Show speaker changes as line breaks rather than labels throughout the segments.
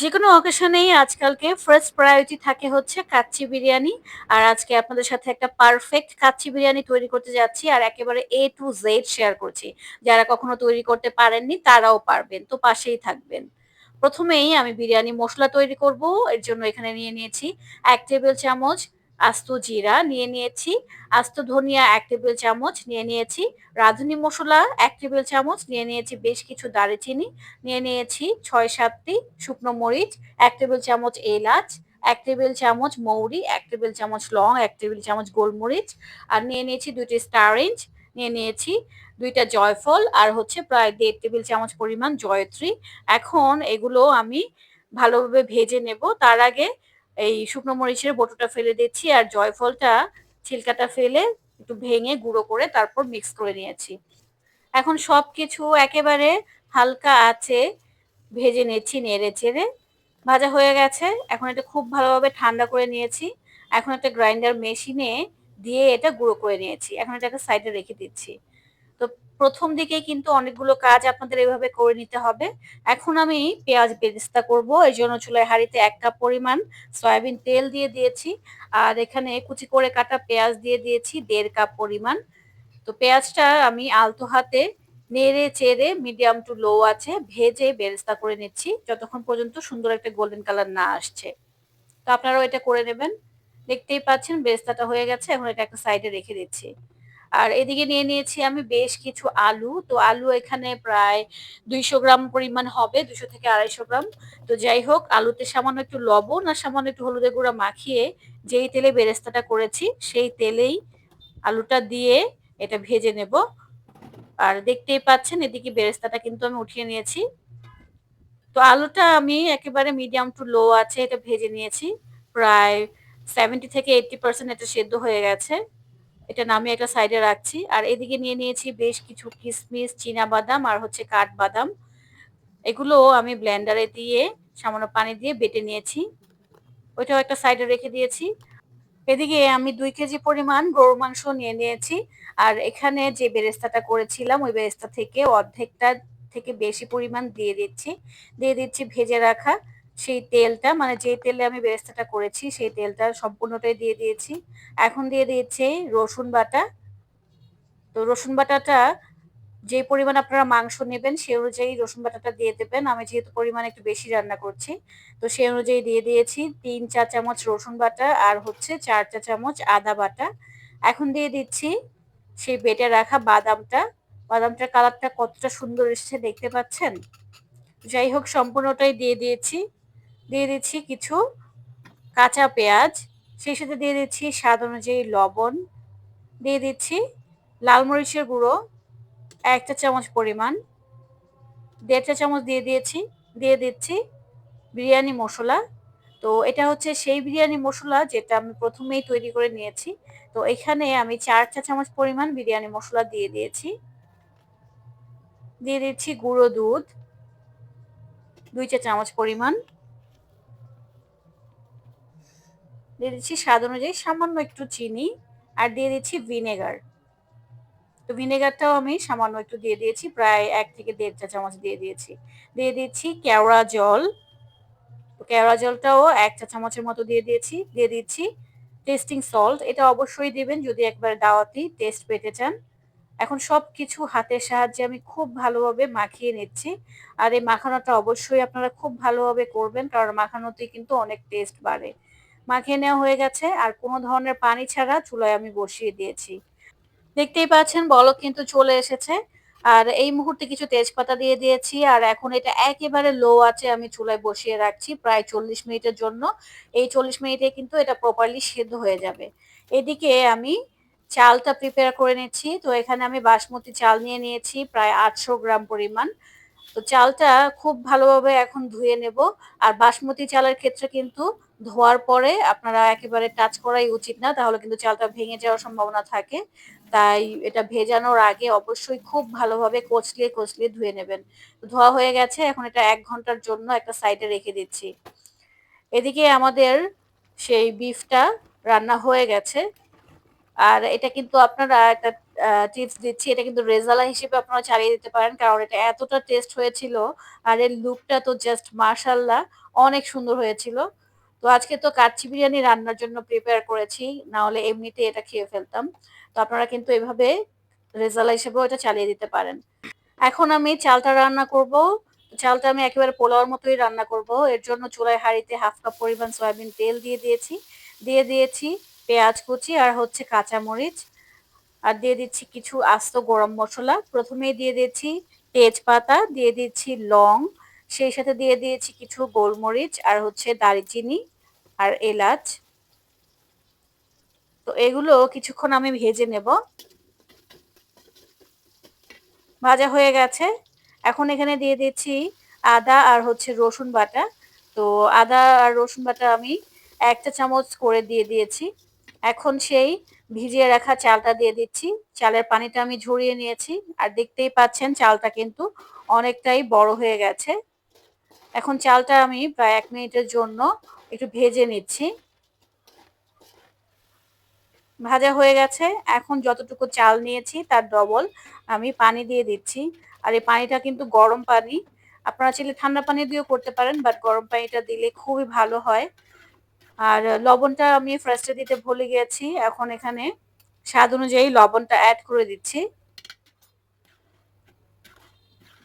যেকোনো অকেশনেই আজকালকে first priority থাকে হচ্ছে কাচ্চি বিরিয়ানি। আর আজকে আপনাদের সাথে একটা পারফেক্ট কাচ্চি বিরিয়ানি তৈরি করতে যাচ্ছি। আর একেবারে এ টু জেড শেয়ার করছি। যারা কখনো তৈরি করতে পারেননি, তারাও পারবেন। তো পাশেই থাকবেন। প্রথমেই আমি বিরিয়ানি মশলা তৈরি করব। এর জন্য এখানে নিয়ে নিয়েছি এক টেবিল চামচ আস্ত জিরা, নিয়ে নিয়েছি আস্ত ধনিয়া এক টেবিল চামচ, নিয়ে নিয়েছি রাঁধুনি মশলা এক টেবিল চামচ, নিয়ে নিয়েছি বেশ কিছু দারুচিনি, নিয়ে নিয়েছি ছয় সাতটি শুকনো মরিচ, এক টেবিল চামচ এলাচ, এক টেবিল চামচ মৌরি, এক টেবিল চামচ লং, এক টেবিল চামচ গোলমরিচ আর নিয়ে নিয়েছি ২ টি স্টার-ইঞ্চ, নিয়ে নিয়েছি দুইটা জয়ফল আর হচ্ছে প্রায় দেড় টেবিল চামচ পরিমাণ জয়ত্রী। এখন এগুলো আমি ভালোভাবে ভেজে নেব। তার আগে এই শুকনো মরিচের বটোটা ফেলে দিচ্ছি আর জয়ফলটা ছিলকাটা ফেলে একটু ভেঙে গুঁড়ো করে তারপর মিক্স করে নিয়েছি। এখন সব কিছু একেবারে হালকা আঁচে ভেজে নিচ্ছি নেড়ে-চেড়ে। ভাজা হয়ে গেছে। এখন এটা খুব ভালোভাবে ঠান্ডা করে নিয়েছি। এখন একটা গ্রাইন্ডার মেশিনে দিয়ে এটা গুঁড়ো করে নিয়েছি। এখন এটাকে সাইডে রেখে দিচ্ছি। ১ম দিকেই কিন্তু অনেকগুলো কাজ আপনাদের এভাবে করে নিতে হবে। এখন আমি পেঁয়াজ বেরেস্তা করব। জন্য চুলায় হাঁড়িতে এক কাপ পরিমাণ সয়াবিন তেল দিয়ে দিয়েছি। আর এখানে কুচি করে কাটা পেঁয়াজ দিয়ে দিয়েছি দেড় কাপ পরিমাণ। তো পেঁয়াজটা আমি আলতো হাতে নেড়ে-চেড়ে মিডিয়াম টু লো আছে ভেজে বেরেস্তা করে নিচ্ছি। যতক্ষণ পর্যন্ত সুন্দর একটা গোল্ডেন কালার না আসছে। তো আপনারাও এটা করে নেবেন। দেখতেই পাচ্ছেন, বেরেস্তাটা হয়ে গেছে। এখন এটা একটা সাইডে রেখে দিচ্ছি। আর এদিকে নিয়ে নিয়েছি আমি বেশ কিছু আলু। তো আলু এখানে প্রায় ২০০ গ্রাম পরিমাণ হবে। দুশো থেকে ২৫০ গ্রাম। তো যাই হোক, আলুতে সামান্য একটু লবণ আর সামান্য একটু হলুদের গুঁড়া মাখিয়ে যেই তেলে বেরেস্তাটা করেছি, সেই তেলেই আলুটা দিয়ে এটা ভেজে নেব। আর দেখতেই পাচ্ছেন, এদিকে বেরেস্তাটা কিন্তু আমি উঠিয়ে নিয়েছি। তো আলুটা আমি একেবারে মিডিয়াম টু লো আছে, এটা ভেজে নিয়েছি। প্রায় 70 থেকে 80% এটা সেদ্ধ হয়ে গেছে। এটা নামিয়ে একটা সাইডে রাখছি। আর এদিকে নিয়ে নিয়েছি বেশ কিছু কিসমিস, চীনাবাদাম আর হচ্ছে কাঠবাদাম। এগুলো আমি ব্লেন্ডারে দিয়ে সামান্য পানি দিয়ে বেটে নিয়েছি। ওইটাও একটা সাইডে রেখে দিয়েছি। এদিকে আমি দুই কেজি পরিমাণ গরুর মাংস নিয়ে নিয়েছি। আর এখানে যে বেরেস্তাটা করেছিলাম ওই বেরেস্তা থেকে অর্ধেকটা থেকে বেশি পরিমাণ দিয়ে দিচ্ছি। দিয়ে দিচ্ছি ভেজে রাখা সেই তেলটা মানে যে তেলে আমি বেরেস্তাটা করেছি, সেই তেলটা সম্পূর্ণটাই দিয়ে দিয়েছি। এখন দিয়ে দিচ্ছি রসুন বাটা। তো রসুন বাটাটা যে পরিমাণ আপনারা মাংস নেবেন সেই অনুযায়ী রসুন বাটাটা দিয়ে দেবেন। আমি যেহেতু পরিমাণ একটু বেশি রান্না করছি। তো সেই অনুযায়ী দিয়ে দিয়েছি তিন চা চামচ রসুন বাটা আর হচ্ছে চার চা চামচ আদা বাটা। এখন দিয়ে দিচ্ছি সেই বেটে রাখা বাদামটা। বাদামটার কালারটা কতটা সুন্দর এসেছে দেখতে পাচ্ছেন? যাই হোক, সম্পূর্ণটাই দিয়ে দিয়েছি। দিয়ে দিচ্ছি কিছু কাঁচা পেঁয়াজ। সেই সাথে দিয়ে দিচ্ছি স্বাদ অনুযায়ী লবণ। দিয়ে দিচ্ছি লাল মরিচের গুঁড়ো ১ চা চামচ পরিমাণ। ১.৫ চা চামচ দিয়ে দিয়েছি। দিয়ে দিচ্ছি বিরিয়ানি মশলা তো এটা হচ্ছে সেই বিরিয়ানি মশলা যেটা আমি প্রথমেই তৈরি করে নিয়েছি। তো এখানে আমি ৪ চা চামচ পরিমাণ বিরিয়ানি মশলা দিয়ে দিয়েছি। দিয়ে দিচ্ছি গুঁড়ো দুধ ২ চা চামচ পরিমাণ। দিয়ে দিচ্ছি স্বাদ অনুযায়ী সামান্য একটু চিনি আর দিয়ে দিচ্ছি ভিনেগার। তো ভিনেগারটাও আমি সামান্য একটু দিয়ে দিয়েছি। প্রায় এক থেকে দেড় চা চামচ দিয়ে দিয়েছি। দিয়ে দিচ্ছি কেওড়া জল। কেওড়া জলটাও এক চা চামচের মতো দিয়ে দিয়েছি। দিয়ে দিচ্ছি টেস্টিং সল্ট। এটা অবশ্যই দিবেন যদি একবারে দাওয়াতি টেস্ট পেতে চান। এখন সব কিছু হাতের সাহায্যে আমি খুব ভালোভাবে মাখিয়ে নিচ্ছি। আর এই মাখানোটা অবশ্যই আপনারা খুব ভালোভাবে করবেন, কারণ মাখানোতেই কিন্তু অনেক টেস্ট বাড়ে। মাখিয়ে নেওয়া হয়ে গেছে আর কোনো ধরনের পানি ছাড়া চুলায় আমি বসিয়ে দিয়েছি। দেখতেই পাচ্ছেন বলক কিন্তু চলে এসেছে। আর এই মুহূর্তে কিছু তেজপাতা দিয়ে দিয়েছি। আর এখন এটা একেবারে লো আছে আমি চুলায় বসিয়ে রাখছি প্রায় ৪০ মিনিটের জন্য। এই ৪০ মিনিটে কিন্তু এটা প্রপারলি সেদ্ধ হয়ে যাবে। এদিকে আমি চালটা প্রিপেয়ার করে নিচ্ছি। তো এখানে আমি বাসমতি চাল নিয়ে নিয়েছি, প্রায় ৮০০ গ্রাম পরিমাণ। তো চালটা খুব ভালোভাবে এখন ধুয়ে নেব। আর বাসমতি চালের ক্ষেত্রে কিন্তু ধোয়ার পরে আপনারা একেবারে টাচ করাই উচিত না। তাহলে কিন্তু চালটা ভেঙে যাওয়ার সম্ভাবনা থাকে। তাই এটা ভেজানোর আগে অবশ্যই খুব ভালোভাবে কচলিয়ে, কচলিয়ে ধুয়ে নেবেন। ধোয়া হয়ে গেছে এখন এটা এক ঘণ্টার জন্য একটা সাইডে রেখে দিচ্ছি। এদিকে আমাদের সেই বিফটা রান্না হয়ে গেছে। আর এটা কিন্তু আপনারা একটা টিপস দিচ্ছি। এটা কিন্তু রেজালা হিসেবে আপনারা চালিয়ে দিতে পারেন। কারণ এটা এতটা টেস্ট হয়েছিল। আর এর লুকটা তো জাস্ট মার্শাল্লাহ অনেক সুন্দর হয়েছিল। তো আজকে তো কাচ্চি বিরিয়ানি রান্নার জন্য প্রিপেয়ার করেছি। না হলে এমনিতেই এটা খেয়ে ফেলতাম। তো আপনারা কিন্তু এভাবে রেজালা হিসেবেও এটা চালিয়ে দিতে পারেন। এখন আমি চালটা রান্না করব। চালটা আমি একেবারে পোলাওর মতোই রান্না করব। এর জন্য চুলায় হাঁড়িতে 1/2 কাপ পরিমাণ সয়াবিন তেল দিয়ে দিয়েছি। দিয়ে দিয়েছি পেঁয়াজ কুচি আর হচ্ছে কাঁচামরিচ। আর দিয়ে দিচ্ছি কিছু আস্ত গরম মশলা প্রথমেই দিয়ে দিয়েছি তেজপাতা, দিয়ে দিচ্ছি লং, সেই সাথে দিয়ে দিয়েছি কিছু গোলমরিচ আর হচ্ছে দারচিনি আর এলাচ। তো এগুলো কিছুক্ষণ আমি ভেজে নেব। ভাজা হয়ে গেছে। এখন এখানে দিয়ে দিচ্ছি আদা আর হচ্ছে রসুন বাটা। তো আদা আর রসুন বাটা আমি একটা চামচ করে দিয়ে দিয়েছি। এখন সেই ভিজিয়ে রাখা চালটা দিয়ে দিচ্ছি। চালের পানিটা আমি ঝরিয়ে নিয়েছি। আর দেখতেই পাচ্ছেন চালটা কিন্তু অনেকটাই বড় হয়ে গেছে। এখন চালটা আমি প্রায় এক মিনিটের জন্য একটু ভেজে নিচ্ছি। ভাজা হয়ে গেছে। এখন যতটুকু চাল নিয়েছি তার ডবল আমি পানি দিয়ে দিচ্ছি। আর এই পানিটা কিন্তু গরম পানি। আপনারা চাইলে ঠান্ডা পানি দিয়েও করতে পারেন বাট গরম পানিটা দিলে খুবই ভালো হয়। আর লবণটা আমি ফার্স্ট দিতে ভুলে গিয়েছি। এখন এখানে স্বাদ অনুযায়ী লবণটা এড করে দিচ্ছি।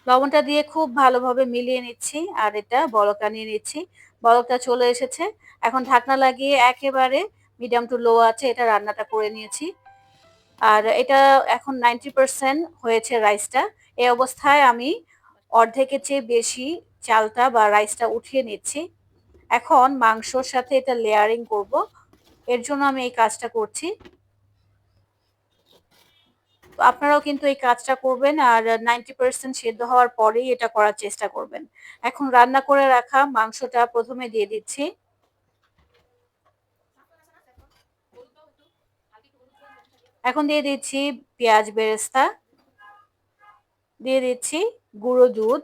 লবণটা দিয়ে খুব ভালোভাবে মিলিয়ে নিচ্ছি আর এটা বলক আনিয়ে নিচ্ছি। বলকটা চলে এসেছে। এখন ঢাকনা লাগিয়ে একেবারে মিডিয়াম টু লো আছে, এটা রান্নাটা করে নিয়েছি। আর এটা এখন 90% হয়েছে রাইসটা। এই অবস্থায় আমি অর্ধেকের চেয়ে বেশি চালটা বা রাইসটা উঠিয়ে নিচ্ছি। এখন মাংসর সাথে এটা লেয়ারিং করব। এর জন্য আমি এই কাজটা করছি। আপনারাও কিন্তু এই কাজটা করবেন আর 90% সেদ্ধ হওয়ার পরেই এটা করার চেষ্টা করবেন। এখন রান্না করে রাখা মাংসটা প্রথমে দিয়ে দিচ্ছি। এখন দিয়ে দিচ্ছি পেঁয়াজ বেরেস্তা। দিয়ে দিচ্ছি গুঁড়ো দুধ।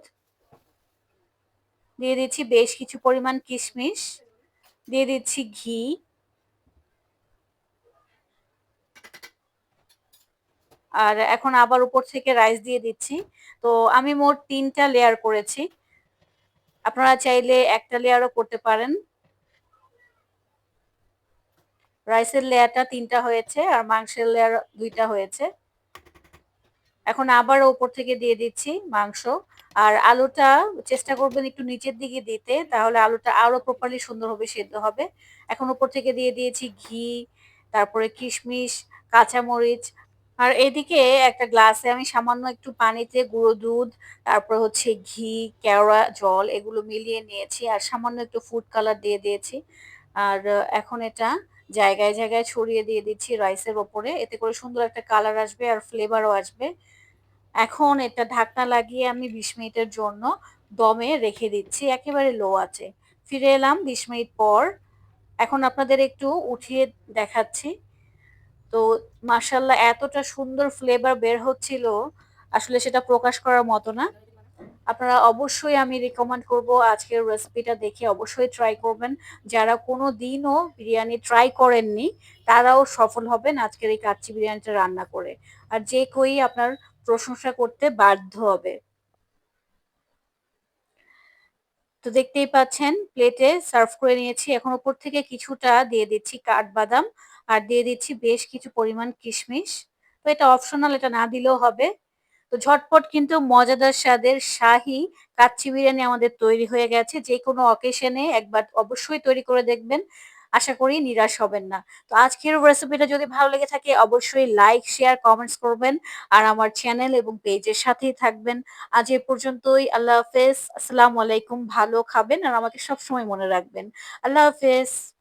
দিয়ে দিচ্ছি বেশ কিছু পরিমাণ কিশমিশ। দিয়ে দিচ্ছি ঘি। আর এখন আবার উপর থেকে রাইস দিয়ে দিচ্ছি। তো আমি মোট তিনটা লেয়ার করেছি। আপনারা চাইলে একটা লেয়ারও করতে পারেন। রাইসের লেয়ারটা তিনটা হয়েছে আর মাংসের লেয়ার দুইটা হয়েছে। এখন আবার উপর থেকে দিয়ে দিচ্ছি মাংস। আর আলুটা চেষ্টা করবেন একটু নিচের দিকে দিতে তাহলে আলুটা আরও প্রপারলি সুন্দরভাবে সেদ্ধ হবে। এখন উপর থেকে দিয়ে দিয়েছি ঘি, তারপরে কিশমিশ, কাঁচামরিচ আর এদিকে একটা গ্লাসে আমি সামান্য একটু পানিতে গুঁড়ো দুধ, তারপর হচ্ছে ঘি, কেওড়া জল এগুলো মিলিয়ে নিয়েছি আর সামান্য একটু ফুড কালার দিয়ে দিয়েছি। আর এখন এটা জায়গায়, জায়গায় ছড়িয়ে দিয়ে দিচ্ছি রাইসের ওপরে। এতে করে সুন্দর একটা কালার আসবে আর ফ্লেভারও আসবে। এখন এটা ঢাকনা লাগিয়ে আমি ২০ মিনিটের জন্য দমে রেখে দিচ্ছি একেবারে লো আছে ফিরে এলাম ২০ মিনিট পর। এখন আপনাদের একটু উঠিয়ে দেখাচ্ছি। তো মাশাআল্লাহ এতটা সুন্দর ফ্লেভার বের হচ্ছিল, আসলে সেটা প্রকাশ করার মতো না। আপনারা অবশ্যই আমি রিকমেন্ড করব আজকের রেসিপিটা দেখে অবশ্যই ট্রাই করবেন। যারা কোনো দিনও বিরিয়ানি ট্রাই করেননি, তারাও সফল হবেন আজকের এই কাচ্চি বিরিয়ানিটা রান্না করে। আর যে কই আপনার প্রশংসা করতে বাধ্য হবে। তো দেখতেই পাচ্ছেন প্লেটে সার্ভ করে নিয়েছি। এখন উপর থেকে কিছুটা দিয়ে দিচ্ছি কাঠবাদাম আর দিয়ে দিচ্ছি বেশ কিছু পরিমাণ কিশমিশ। তো এটা অপশনাল এটা না দিলেও হবে। তো ঝটপট কিন্তু মজাদার স্বাদের শাহি কাচ্চি বিরিয়ানি আমাদের তৈরি হয়ে গেছে। যে কোনো অকেশনে একবার অবশ্যই তৈরি করে দেখবেন। আশা করি নিরাশ হবেন না। তো আজকের রেসিপিটা যদি ভালো লেগে থাকে অবশ্যই লাইক, শেয়ার, কমেন্টস করবেন। আর আমার চ্যানেল এবং পেজের সাথেই থাকবেন। আজ এ পর্যন্তই। আল্লাহ হাফেজ। আসসালামু আলাইকুম। ভালো খাবেন আর আমাকে সবসময় মনে রাখবেন। আল্লাহ হাফেজ।